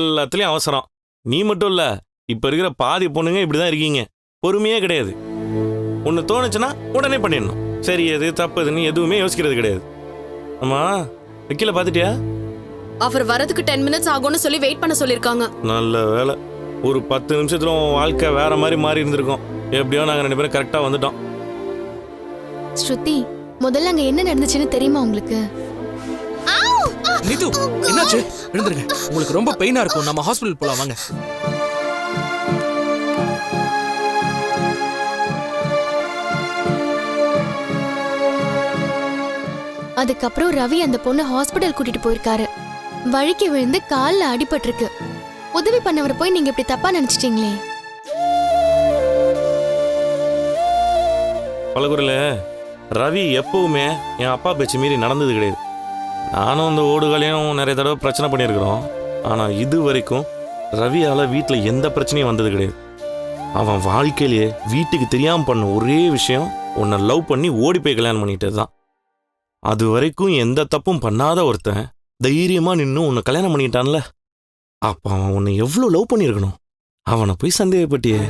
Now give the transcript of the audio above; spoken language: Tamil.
எல்லாத்துலயும் அவசரம். நீ மட்டும் இல்ல இப்ப இருக்கிற பாதி பொண்ணுங்க இப்படிதான் இருக்கீங்க. பொறுமையே கிடையாது. ஒன்று தோணுச்சுன்னா உடனே பண்ணிடணும். சரி எது தப்பு எதுன்னு எதுவுமே யோசிக்கிறது கிடையாது. ஆமா வக்கீல பார்த்துட்டியா? அவர் வரதுக்கு டென் மினிட்ஸ் ஆகும்னு சொல்லி வெயிட் பண்ண சொல்லிருக்காங்க நல்ல வேலை. ஒரு பத்து நிமிஷத்துல உன் வாழ்க்கை வேற மாதிரி மாறி இருந்திருக்கும். எப்படியோ நாங்கள் ரெண்டு பேரும் கரெக்டாக வந்துட்டோம். ஸ்ருதி முதல்ல அங்க என்ன நடந்துச்சுன்னு தெரியுமா உங்களுக்கு? நிது என்னாச்சு? எழுந்துருங்க. உங்களுக்கு ரொம்ப பெயினா இருக்கும். நம்ம ஹாஸ்பிடல் போலாம் வாங்க. அதுக்கப்புறம் ரவி அந்த பொண்ணு ஹாஸ்பிடல் கூட்டிட்டு போயிருக்காரு. வழிக்கு விழுந்து கால்ல அடிபட்டிருக்கு. உதவி பண்ணவரை போய் நீங்க இப்படி தப்பா நினைச்சிட்டீங்களே. பழகுறில் ரவி எப்பவுமே என் அப்பா பேச்சு மீறி நடந்தது கிடையாது. நானும் அந்த ஓடுகளையும் நிறைய தடவை பிரச்சனை பண்ணியிருக்கிறோம். ஆனால் இது வரைக்கும் ரவியால் வீட்டில் எந்த பிரச்சனையும் வந்தது கிடையாது. அவன் வாழ்க்கையிலேயே வீட்டுக்கு தெரியாமல் பண்ண ஒரே விஷயம் உன்னை லவ் பண்ணி ஓடி போய் கல்யாணம் பண்ணிட்டது தான். அது வரைக்கும் எந்த தப்பும் பண்ணாத ஒருத்தன் தைரியமாக நின்று உன்னை கல்யாணம் பண்ணிட்டான்ல. அப்போ அவன் உன்னை எவ்வளோ லவ் பண்ணியிருக்கணும்? அவனை போய் சந்தேகப்பட்டியே.